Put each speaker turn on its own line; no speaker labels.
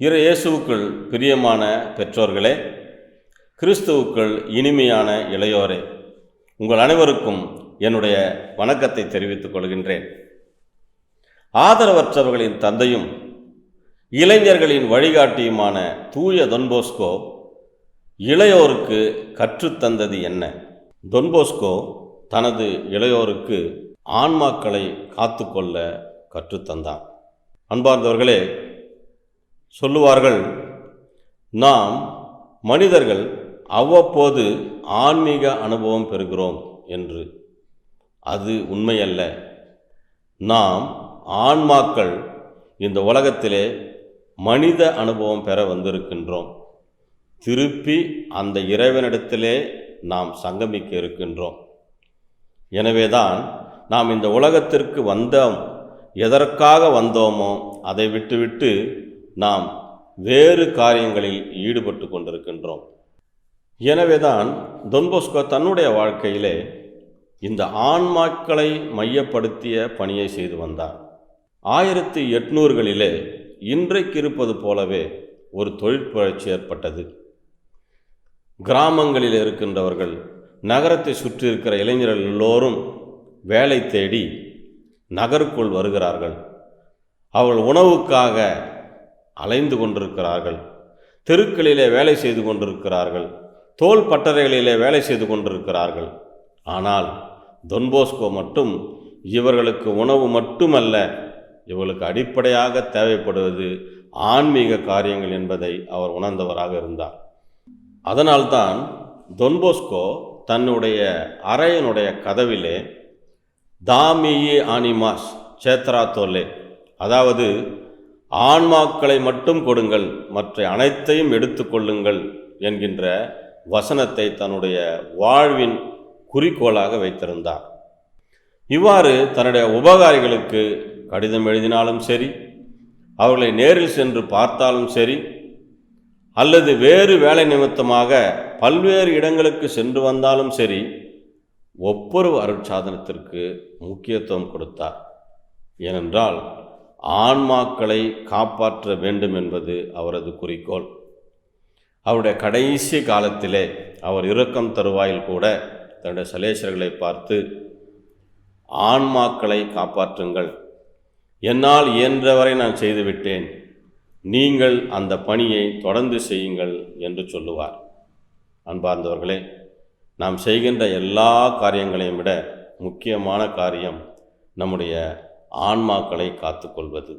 இரு இயேசுவுக்குள் பிரியமான பெற்றோர்களே கிறிஸ்துவுக்குள் இனிமையான இளையோரே உங்கள் அனைவருக்கும் என்னுடைய வணக்கத்தை தெரிவித்துக் கொள்கின்றேன். ஆதரவற்றவர்களின் தந்தையும் இளைஞர்களின் வழிகாட்டியுமான தூய தொன்போஸ்கோ இளையோருக்கு கற்றுத்தந்தது என்ன? தொன்போஸ்கோ தனது இளையோருக்கு ஆன்மாக்களை காத்துக்கொள்ள கற்றுத்தந்தான். அன்பார்ந்தவர்களே சொல்லுவார்கள் நாம் மனிதர்கள் அவ்வப்போது ஆன்மீக அனுபவம் பெறுகிறோம் என்று. அது உண்மையல்ல. நாம் ஆன்மாக்கள் இந்த உலகத்திலே மனித அனுபவம் பெற வந்திருக்கின்றோம். திருப்பி அந்த இறைவனிடத்திலே நாம் சங்கமிக்க இருக்கின்றோம். எனவேதான் நாம் இந்த உலகத்திற்கு வந்தோம் எதற்காக வந்தோமோ அதை விட்டுவிட்டு நாம் வேறு காரியங்களில் ஈடுபட்டு கொண்டிருக்கின்றோம். எனவேதான் தொன்போஸ்கோ தன்னுடைய வாழ்க்கையிலே இந்த ஆன்மாக்களை மையப்படுத்திய பணியை செய்து வந்தார். ஆயிரத்தி எட்நூறுகளிலே இன்றைக்கு இருப்பது போலவே ஒரு தொழிற்புரட்சி ஏற்பட்டது. கிராமங்களில் இருக்கின்றவர்கள் நகரத்தை சுற்றி இருக்கிற இளைஞர்கள் எல்லோரும் வேலை தேடி நகருக்குள் வருகிறார்கள். அவர்கள் உணவுக்காக அலைந்து கொண்டிருக்கிறார்கள். தெருக்களிலே வேலை செய்து கொண்டிருக்கிறார்கள். தோல் பட்டறைகளிலே வேலை செய்து கொண்டிருக்கிறார்கள். ஆனால் தொன்போஸ்கோ மட்டும் இவர்களுக்கு உணவு மட்டுமல்ல இவர்களுக்கு அடிப்படையாக தேவைப்படுவது ஆன்மீக காரியங்கள் என்பதை அவர் உணர்ந்தவராக இருந்தார். அதனால்தான் தொன்போஸ்கோ தன்னுடைய அறையனுடைய கதவிலே தாமியி ஆனிமாஸ் சேத்ரா தோலே. அதாவது ஆன்மாக்களை மட்டும் கொடுங்கள் மற்ற அனைத்தையும் எடுத்துக்கொள்ளுங்கள் என்கின்ற வசனத்தை தன்னுடைய வாழ்வின் குறிக்கோளாக வைத்திருந்தார். இவ்வாறு தன்னுடைய உபகாரிகளுக்கு கடிதம் எழுதினாலும் சரி அவர்களை நேரில் சென்று பார்த்தாலும் சரி அல்லது வேறு வேலை நிமித்தமாக பல்வேறு இடங்களுக்கு சென்று வந்தாலும் சரி ஒவ்வொரு அருட்சாதனத்திற்கு முக்கியத்துவம் கொடுத்தார். ஏனென்றால் ஆன்மாக்களை காப்பாற்ற வேண்டும் என்பது அவரது குறிக்கோள். அவருடைய கடைசி காலத்திலே அவர் இரக்கம் தருவாயில் கூட தன்னுடைய சலேசர்களை பார்த்து ஆன்மாக்களை காப்பாற்றுங்கள். என்னால் இயன்றவரை நான் செய்துவிட்டேன். நீங்கள் அந்த பணியை தொடர்ந்து செய்யுங்கள் என்று சொல்லுவார். அன்பார்ந்தவர்களே நாம் செய்கின்ற எல்லா காரியங்களையும் விட முக்கியமான காரியம் நம்முடைய ஆன்மாக்களை காத்துக்கொள்வது.